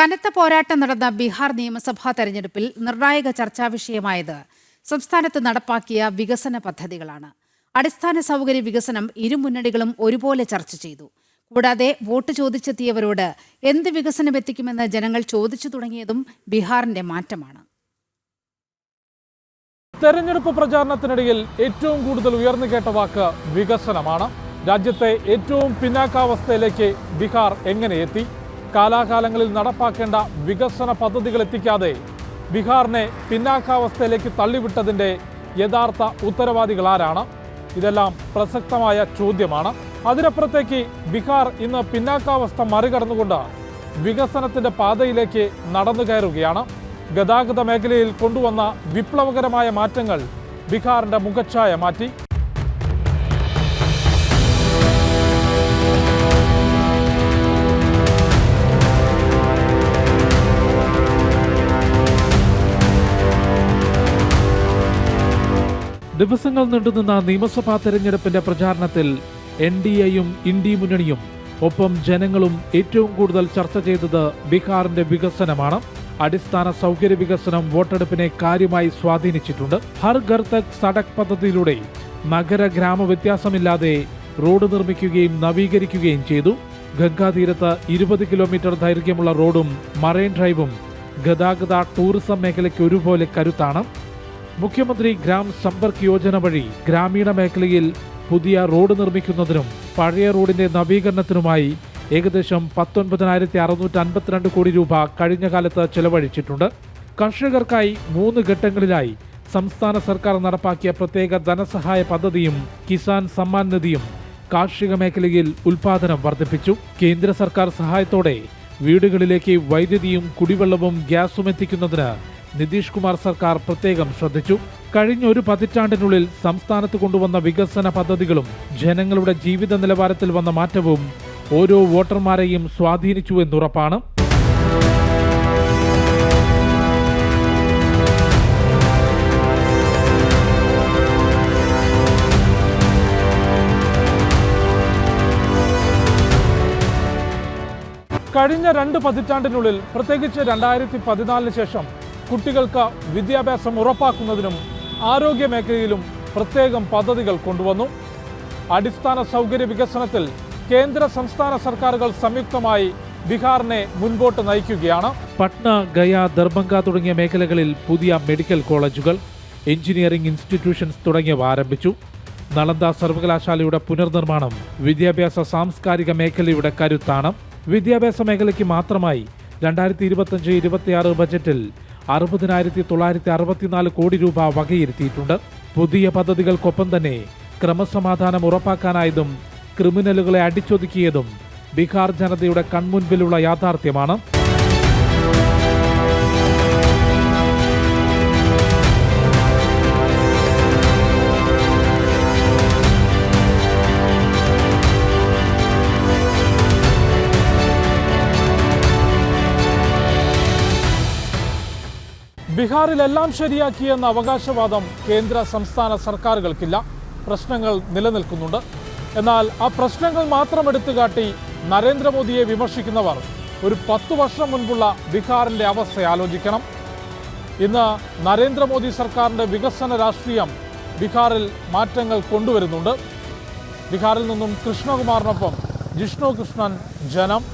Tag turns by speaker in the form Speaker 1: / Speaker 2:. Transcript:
Speaker 1: കനത്ത പോരാട്ടം നടന്ന ബീഹാർ നിയമസഭാ തെരഞ്ഞെടുപ്പിൽ നിർണായക ചർച്ചാ വിഷയമായത് സംസ്ഥാനത്ത് നടപ്പാക്കിയ വികസന പദ്ധതികളാണ്. അടിസ്ഥാന സൗകര്യ വികസനം ഇരുമുന്നണികളും ഒരുപോലെ ചർച്ച ചെയ്തു. കൂടാതെ വോട്ട് ചോദിച്ചെത്തിയവരോട് എന്ത് വികസനം എത്തിക്കുമെന്ന് ജനങ്ങൾ ചോദിച്ചു തുടങ്ങിയതും ബീഹാറിന്റെ മാറ്റമാണ്.
Speaker 2: തെരഞ്ഞെടുപ്പ് പ്രചാരണത്തിനിടയിൽ ഏറ്റവും കൂടുതൽ ഉയർന്നു കേട്ട വാക്ക് വികസനമാണ്. രാജ്യത്തെ ഏറ്റവും പിന്നാക്കാവസ്ഥയിലേക്ക് ബീഹാർ എങ്ങനെ എത്തി? കാലാകാലങ്ങളിൽ നടപ്പാക്കേണ്ട വികസന പദ്ധതികൾ എത്തിക്കാതെ ബീഹാറിനെ പിന്നാക്കാവസ്ഥയിലേക്ക് തള്ളിവിട്ടതിന്റെ യഥാർത്ഥ ഉത്തരവാദികൾ ആരാണ്? ഇതെല്ലാം പ്രസക്തമായ ചോദ്യമാണ്. അതിനപ്പുറത്തേക്ക് ബീഹാർ ഇന്ന് പിന്നാക്കാവസ്ഥ മറികടന്നുകൊണ്ട് വികസനത്തിന്റെ പാതയിലേക്ക് നടന്നു കയറുകയാണ്. ഗതാഗത മേഖലയിൽ കൊണ്ടുവന്ന വിപ്ലവകരമായ മാറ്റങ്ങൾ ബീഹാറിന്റെ മുഖച്ഛായ മാറ്റി. ദിവസങ്ങൾ നീണ്ടുനിന്ന നിയമസഭാ തെരഞ്ഞെടുപ്പിന്റെ പ്രചാരണത്തിൽ എൻ ഡി എയും ഇന്ത്യ മുന്നണിയും ഒപ്പം ജനങ്ങളും ഏറ്റവും കൂടുതൽ ചർച്ച ചെയ്തത് ബീഹാറിന്റെ വികസനമാണ്. അടിസ്ഥാന സൗകര്യ വികസനം വോട്ടെടുപ്പിനെ കാര്യമായി സ്വാധീനിച്ചിട്ടുണ്ട്. ഹർ ഘർ തക് സടക് പദ്ധതിയിലൂടെ നഗര ഗ്രാമ വ്യത്യാസമില്ലാതെ റോഡ് നിർമ്മിക്കുകയും നവീകരിക്കുകയും ചെയ്തു. ഗംഗാതീരത്ത് ഇരുപത് കിലോമീറ്റർ ദൈർഘ്യമുള്ള റോഡും മറൈൻ ഡ്രൈവും ഗതാഗത ടൂറിസം മേഖലയ്ക്ക് ഒരുപോലെ കരുത്താണ്. മുഖ്യമന്ത്രി ഗ്രാം സമ്പർക്ക് യോജന വഴി ഗ്രാമീണ മേഖലയിൽ പുതിയ റോഡ് നിർമ്മിക്കുന്നതിനും പഴയ റോഡിന്റെ നവീകരണത്തിനുമായി ഏകദേശം പത്തൊൻപതിനായിരത്തി അറുന്നൂറ്റി അൻപത്തിരണ്ട് കോടി രൂപ കഴിഞ്ഞ കാലത്ത് ചെലവഴിച്ചിട്ടുണ്ട്. കർഷകർക്കായി മൂന്ന് ഘട്ടങ്ങളിലായി സംസ്ഥാന സർക്കാർ നടപ്പാക്കിയ പ്രത്യേക ധനസഹായ പദ്ധതിയും കിസാൻ സമ്മാൻ നിധിയും കാർഷിക മേഖലയിൽ ഉൽപാദനം വർദ്ധിപ്പിച്ചു. കേന്ദ്ര സർക്കാർ സഹായത്തോടെ വീടുകളിലേക്ക് വൈദ്യുതിയും കുടിവെള്ളവും ഗ്യാസും എത്തിക്കുന്നതിന് നിതീഷ് കുമാർ സർക്കാർ പ്രത്യേകം ശ്രദ്ധിച്ചു. കഴിഞ്ഞ ഒരു പതിറ്റാണ്ടിനുള്ളിൽ സംസ്ഥാനത്ത് കൊണ്ടുവന്ന വികസന പദ്ധതികളും ജനങ്ങളുടെ ജീവിത നിലവാരത്തിൽ വന്ന മാറ്റവും ഓരോ വോട്ടർമാരെയും സ്വാധീനിച്ചു എന്നുറപ്പാണ്. കഴിഞ്ഞ രണ്ട് പതിറ്റാണ്ടിനുള്ളിൽ പ്രത്യേകിച്ച് രണ്ടായിരത്തി പതിനാലിന് ശേഷം കുട്ടികൾക്ക് വിദ്യാഭ്യാസം ഉറപ്പാക്കുന്നതിനും ആരോഗ്യ മേഖലയിലും പ്രത്യേകം പദ്ധതികൾ കൊണ്ടുവന്നു. അടിസ്ഥാന സൗകര്യ വികസനത്തിൽ കേന്ദ്ര സംസ്ഥാന സർക്കാരുകൾ സംയുക്തമായി ബീഹാറിനെ മുൻപോട്ട് നയിക്കുകയാണ്. പട്ന ഗയ ദർഭംഗ തുടങ്ങിയ മേഖലകളിൽ പുതിയ മെഡിക്കൽ കോളേജുകൾ എഞ്ചിനീയറിംഗ് ഇൻസ്റ്റിറ്റ്യൂഷൻസ് തുടങ്ങിയവ ആരംഭിച്ചു. നളന്ദ സർവകലാശാലയുടെ പുനർനിർമ്മാണം വിദ്യാഭ്യാസ സാംസ്കാരിക മേഖലയുടെ കരുത്താണ്. വിദ്യാഭ്യാസ മേഖലയ്ക്ക് മാത്രമായി രണ്ടായിരത്തി ഇരുപത്തഞ്ച് ഇരുപത്തിയാറ് ബജറ്റിൽ അറുപതിനായിരത്തി തൊള്ളായിരത്തി അറുപത്തിനാല് കോടി രൂപ വകയിരുത്തിയിട്ടുണ്ട്. പുതിയ പദ്ധതികൾക്കൊപ്പം തന്നെ ക്രമസമാധാനം ഉറപ്പാക്കാനായതും ക്രിമിനലുകളെ അടിച്ചൊതുക്കിയതും ബീഹാർ ജനതയുടെ കൺമുൻപിലുള്ള യാഥാർത്ഥ്യമാണ്. ബീഹാറിലെല്ലാം ശരിയാക്കിയെന്ന അവകാശവാദം കേന്ദ്ര സംസ്ഥാന സർക്കാരുകൾക്കില്ല. പ്രശ്നങ്ങൾ നിലനിൽക്കുന്നുണ്ട്. എന്നാൽ ആ പ്രശ്നങ്ങൾ മാത്രം എടുത്തു കാട്ടി നരേന്ദ്രമോദിയെ വിമർശിക്കുന്നവർ ഒരു പത്തു വർഷം മുൻപുള്ള ബീഹാറിന്റെ അവസ്ഥ ആലോചിക്കണം. ഇന്ന് നരേന്ദ്രമോദി സർക്കാരിന്റെ വികസന രാഷ്ട്രീയം ബീഹാറിൽ മാറ്റങ്ങൾ കൊണ്ടുവരുന്നുണ്ട്. ബീഹാറിൽ നിന്നും കൃഷ്ണകുമാറിനൊപ്പം ജിഷ്ണു കൃഷ്ണൻ ജനം.